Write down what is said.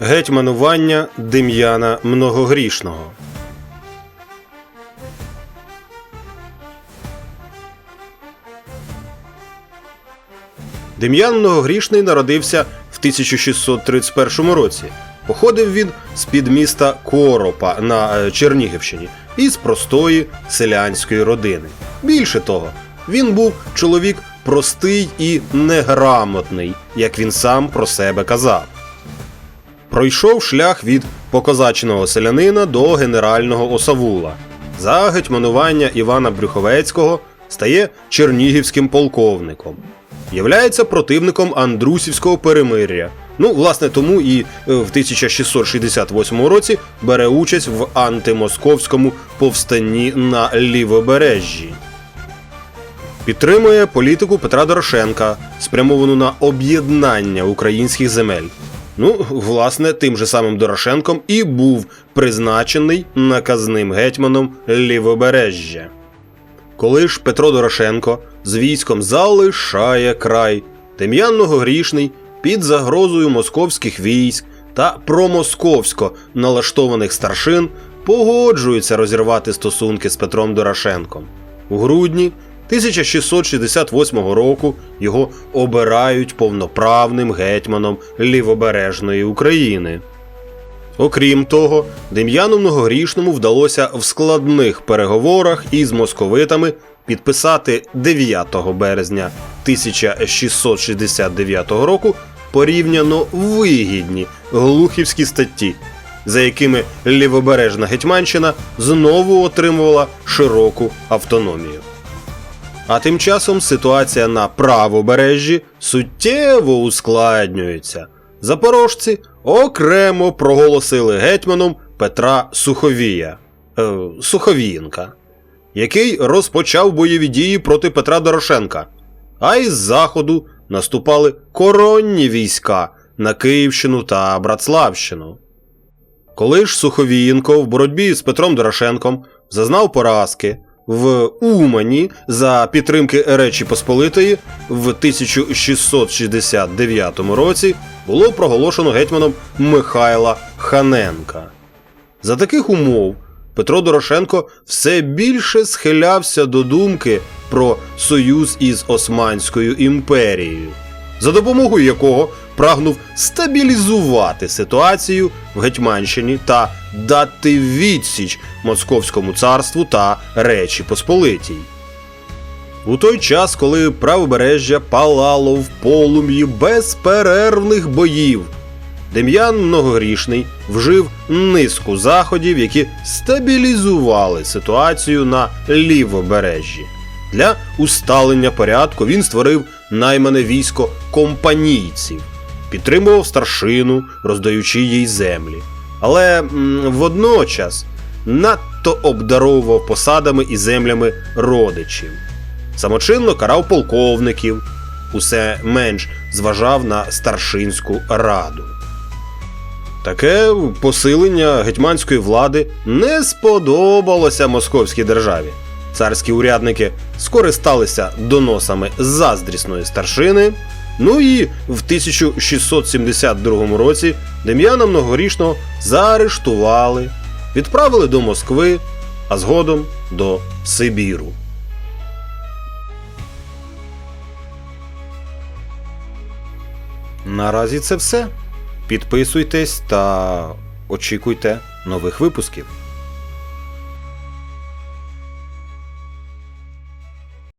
Гетьманування Дем'яна Многогрішного. Дем'ян Многогрішний народився в 1631 році. Походив він з-під міста Коропа на е, Чернігівщині із простої селянської родини. Більше того, він був чоловік простий і неграмотний, як він сам про себе казав. Пройшов шлях від покозачного селянина до генерального осавула. За гетьманування Івана Брюховецького стає чернігівським полковником. Являється противником Андрусівського перемир'я. Ну, власне, тому і е, в 1668 році бере участь в антимосковському повстанні на лівобережжі. Підтримує політику Петра Дорошенка, спрямовану на об'єднання українських земель. Ну, власне, тим же самим Дорошенком і був призначений наказним гетьманом лівобережжя. Коли ж Петро Дорошенко з військом залишає край, Дем'ян Многогрішний під загрозою московських військ та промосковсько налаштованих старшин погоджується розірвати стосунки з Петром Дорошенком. У грудні 1668 року його обирають повноправним гетьманом лівобережної України. Окрім того, Дем'яну Многогрішному вдалося в складних переговорах із московитами підписати 9 березня 1669 року порівняно вигідні глухівські статті, за якими лівобережна Гетьманщина знову отримувала широку автономію. А тим часом ситуація на правобережжі суттєво ускладнюється. Запорожці окремо проголосили гетьманом Петра Суховія е, Суховієнка, який розпочав бойові дії проти Петра Дорошенка. А із заходу наступали коронні війська на Київщину та Братславщину. Коли ж Суховієнко в боротьбі з Петром Дорошенком зазнав поразки в Умані за підтримки Речі Посполитої в 1669 році було проголошено гетьманом Михайла Ханенка. За таких умов Петро Дорошенко все більше схилявся до думки про союз із Османською імперією, за допомогою якого прагнув стабілізувати ситуацію в Гетьманщині та дати відсіч Московському царству та Речі Посполитій. У той час, коли правобережжя палало в полум'ї безперервних боїв, Дем'ян Многогрішний вжив низку заходів, які стабілізували ситуацію на лівобережжі. Для усталення порядку він створив наймане військо компанійців, підтримував старшину, роздаючи їй землі. Але водночас надто обдаровував посадами і землями родичів. Самочинно карав полковників, усе менш зважав на старшинську раду. Таке посилення гетьманської влади не сподобалося московській державі. Царські урядники скористалися доносами заздрісної старшини. Ну і в 1672 році Дем'яна Многорічного заарештували, відправили до Москви, а згодом до Сибіру. Наразі це все. Підписуйтесь та очікуйте нових випусків.